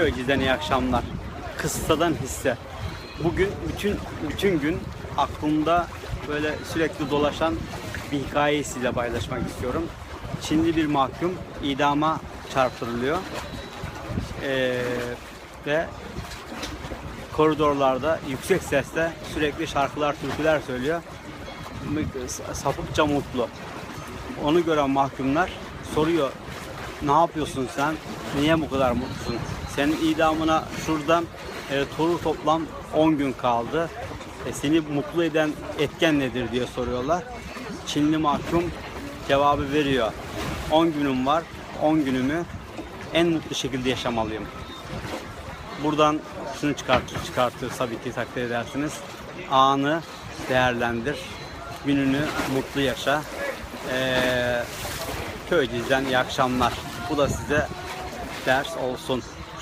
Köyceğiz'den iyi akşamlar. Kıssadan hisse. Bugün bütün bütün gün aklımda böyle sürekli dolaşan bir hikayeyi size paylaşmak istiyorum. Çinli bir mahkum idama çarptırılıyor. Ee, ve koridorlarda yüksek sesle sürekli şarkılar, türküler söylüyor. Sapıkça mutlu. Onu gören mahkumlar soruyor ne yapıyorsun sen? Niye bu kadar mutlusun? Senin idamına şuradan e, toru toplam 10 gün kaldı. E, seni mutlu eden etken nedir diye soruyorlar. Çinli mahkum cevabı veriyor. 10 günüm var. 10 günümü en mutlu şekilde yaşamalıyım. Buradan şunu çıkartır, çıkartır tabii ki takdir edersiniz. Anı değerlendir. Gününü mutlu yaşa. Ee, Köyceğiz'den iyi akşamlar. Bu da size ders olsun.